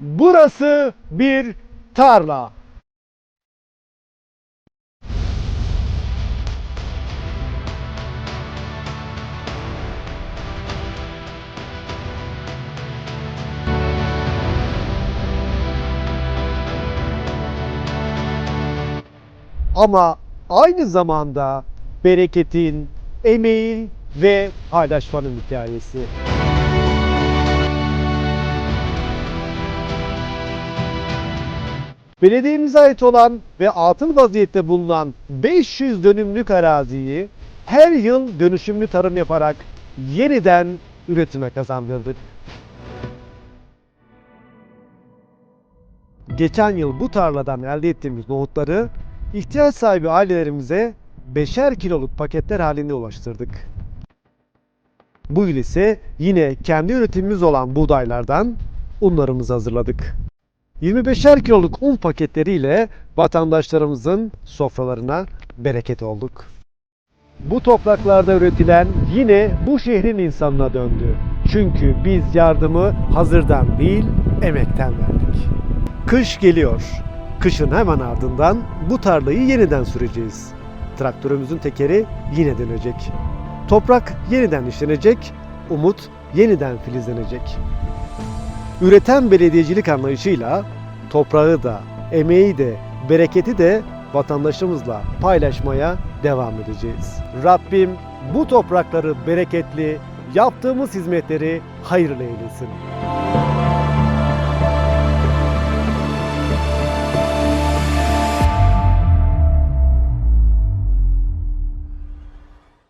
Burası bir tarla. Ama aynı zamanda bereketin, emeğin ve paylaşmanın hikayesi. Belediyemize ait olan ve atıl vaziyette bulunan 500 dönümlük araziyi her yıl dönüşümlü tarım yaparak yeniden üretime kazandırdık. Geçen yıl bu tarladan elde ettiğimiz nohutları ihtiyaç sahibi ailelerimize beşer kiloluk paketler halinde ulaştırdık. Bu yıl ise yine kendi üretimimiz olan buğdaylardan unlarımızı hazırladık. 25'er kiloluk un paketleriyle vatandaşlarımızın sofralarına bereket olduk. Bu topraklarda üretilen yine bu şehrin insanına döndü. Çünkü biz yardımı hazırdan değil, emekten verdik. Kış geliyor. Kışın hemen ardından bu tarlayı yeniden süreceğiz. Traktörümüzün tekeri yine dönecek. Toprak yeniden işlenecek, umut yeniden filizlenecek. Üreten belediyecilik anlayışıyla toprağı da, emeği de, bereketi de vatandaşımızla paylaşmaya devam edeceğiz. Rabbim bu toprakları bereketli, yaptığımız hizmetleri hayırlı eylesin.